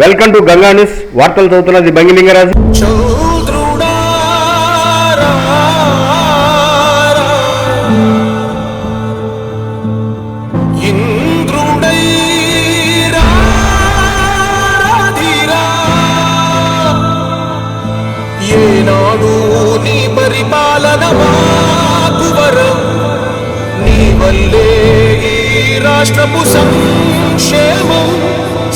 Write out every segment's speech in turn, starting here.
Welcome to Ganga news వార్తలు చదువుతున్నది బంగిలింగరాజు ఏనాడు నీ పరిపాలన మాకు వరం. నీ వల్లే ఈ రాష్ట్రపు సంక్షేమం.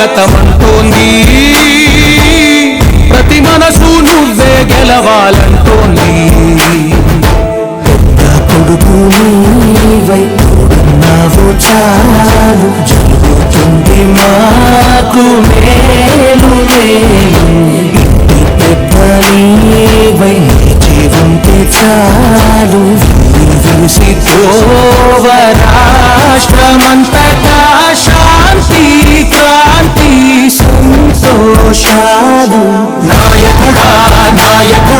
స్వాగతమంటోంది. ప్రతి మనసు నువ్వే గెలవాలంటోంది. పెద్ద కొడుకు నీవై తోడున్నావు చాలు. జరుగుతుంది మాకు మేలు మేలు. పెద్ద నీవై జీవంతే చాలు. చూసి త్రోవ రాష్ట్రమంతటా శాంతి సంతోషాలు నాయకుడా నాయకుడా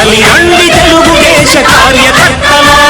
కదలి రండి తెలుగుదేశ కార్యకర్తలారా త్యాగాలకు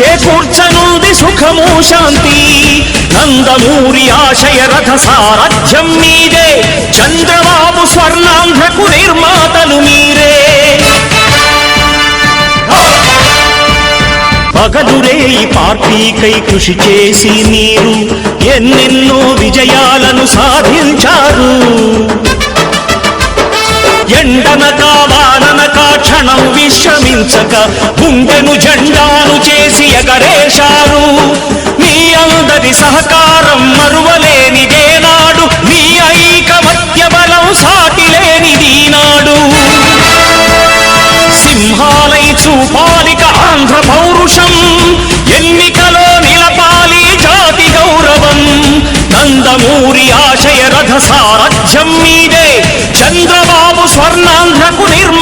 చేకూర్చనుంది సుఖము శాంతి. నందమూరి ఆశయ రథ సారథ్యం మీదే. చంద్రబాబు స్వర్ణాంధ్రకు నిర్మాతలు మీరే. పగలురే ఈ పార్టీకై కృషి చేసి మీరు ఎన్నెన్నో విజయాలను సాధించారు. ఎండనక వాననక క్షణం విశ్రమించక గుండెను జెండాను చే ఎగరేశారు మీ అందరి సహకారం మరువలేనిదేనాడు మీ ఐకమత్య బలం సాటి నాడు సింహాలై చూపాలిక ఆంధ్ర పౌరుషం. ఎన్నికలో నిలపాలి జాతి గౌరవం. నందమూరి ఆశయ రథ సారథ్యం మీదే. చంద్రబాబు స్వర్ణాంధ్రకు నిర్మ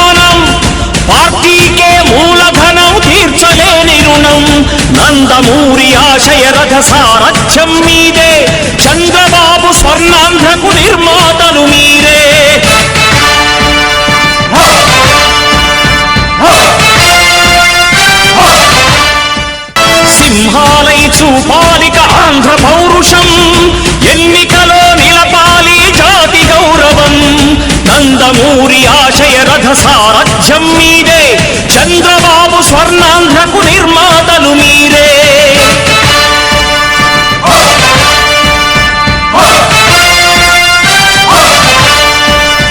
పార్టీకే మూలధనం తీర్చలేని రుణం. నందమూరి ఆశయ రథ సారథ్యం మీదే. చంద్రబాబు స్వర్ణాంధ్రకు నిర్మాతలు మీరే. సింహాలై చూపాలిక ఆంధ్ర నందమూరి ఆశయ రథ సారథ్యం మీదే. చంద్రబాబు స్వర్ణాంధ్రకు నిర్మాతలు మీరే.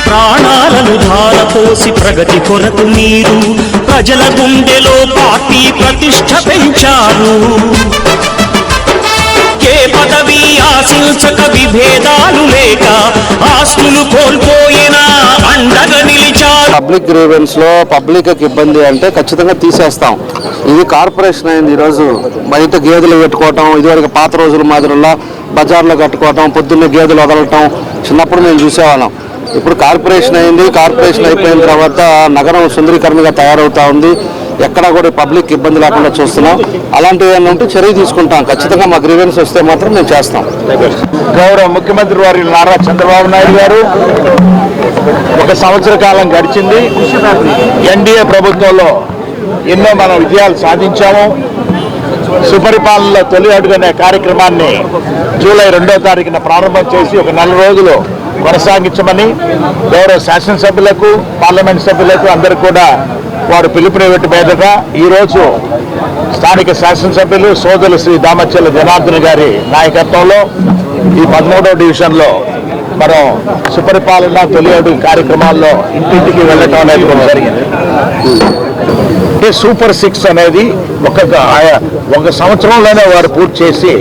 ప్రాణాలను ధారపోసి ప్రగతి కొరకు మీరు ప్రజల గుండెలో పార్టీ ప్రతిష్ట పెంచారు. పదవి ఆశించక విభేదాలు లేక ఆస్తులు కోల్పోయినా అండగా నిలిచారు పబ్లిక్ గ్రీవెన్స్లో పబ్లిక్ ఇబ్బంది అంటే ఖచ్చితంగా తీసేస్తాం. ఇది కార్పొరేషన్ అయింది ఈరోజు. బయట గేదెలు పెట్టుకోవటం ఇదివరకు పాత రోజుల మాదిరిలా బజార్లో కట్టుకోవటం పొద్దున్నే గేదెలు వదలటం చిన్నప్పుడు మేము చూసేవాళ్ళం. ఇప్పుడు కార్పొరేషన్ అయింది కార్పొరేషన్ అయిపోయిన తర్వాత నగరం సుందరీకరణగా తయారవుతా ఉంది. ఎక్కడా కూడా పబ్లిక్ ఇబ్బంది లేకుండా చూస్తున్నాం. అలాంటివి ఏమైనా ఉంటే చర్య తీసుకుంటాం. ఖచ్చితంగా మా గ్రీవెన్స్ వస్తే మాత్రం మేము చేస్తాం. గౌరవ ముఖ్యమంత్రి వారి నారా చంద్రబాబు నాయుడు గారు ఒక సంవత్సర కాలం గడిచింది. ఎన్డీఏ ప్రభుత్వంలో ఎన్నో మనం విజయాలు సాధించాము. సుపరిపాలనలో తొలి అడుగునే కార్యక్రమాన్ని జూలై రెండో తారీఖున ప్రారంభం చేసి ఒక నెల రోజులు కొనసాగించమని గౌరవ శాసనసభ్యులకు పార్లమెంట్ సభ్యులకు అందరికీ కూడా వారు పిలుపునివ్వటి మీదట ఈరోజు స్థానిక శాసనసభ్యులు సోదరులు శ్రీ దామచల్ల జనార్దన్ గారి నాయకత్వంలో ఈ పదమూడవ డివిజన్లో మనం సుపరిపాలన తొలి కార్యక్రమాల్లో ఇంటింటికి వెళ్ళటం అనేది జరిగింది. అంటే సూపర్ సిక్స్ అనేది ఒక ఒక సంవత్సరంలోనే వారు పూర్తి చేసి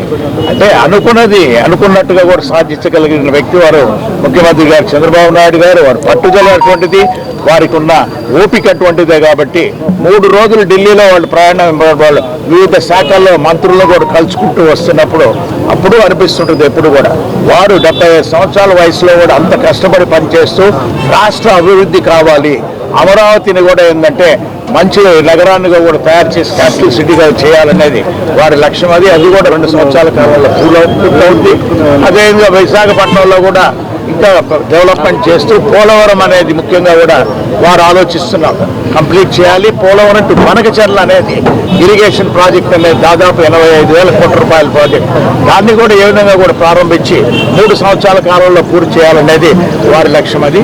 అంటే అనుకున్నది అనుకున్నట్టుగా కూడా సాధించగలిగిన వ్యక్తి వారు ముఖ్యమంత్రి గారు చంద్రబాబు నాయుడు గారు. వారు పట్టుదల అటువంటిది వారికి ఉన్న ఓపిక అటువంటిదే కాబట్టి మూడు రోజులు ఢిల్లీలో వాళ్ళు ప్రయాణం వాళ్ళు వివిధ శాఖల్లో మంత్రులను కూడా కలుసుకుంటూ వస్తున్నప్పుడు అప్పుడు అనిపిస్తుంటుంది ఎప్పుడు కూడా. వారు డెబ్బై ఐదు సంవత్సరాల వయసులో కూడా అంత కష్టపడి పనిచేస్తూ రాష్ట్ర అభివృద్ధి కావాలి. అమరావతిని కూడా ఏంటంటే మంచి నగరాన్ని కూడా తయారు చేసి క్యాపిటల్ సిటీగా చేయాలనేది వారి లక్ష్యం. అది అది కూడా రెండు సంవత్సరాల కాలంలో పూర్తవుతుంది. అదేవిధంగా విశాఖపట్నంలో కూడా ఇంకా డెవలప్మెంట్ చేస్తూ పోలవరం అనేది ముఖ్యంగా కూడా వారు ఆలోచిస్తున్నారు. కంప్లీట్ చేయాలి. పోలవరం టు బనకచర్ల అనేది ఇరిగేషన్ ప్రాజెక్ట్ అనేది దాదాపు ఎనభై ఐదు వేల కోట్ల రూపాయల ప్రాజెక్ట్ దాన్ని కూడా ఏ విధంగా కూడా ప్రారంభించి మూడు సంవత్సరాల కాలంలో పూర్తి చేయాలనేది వారి లక్ష్యం అది.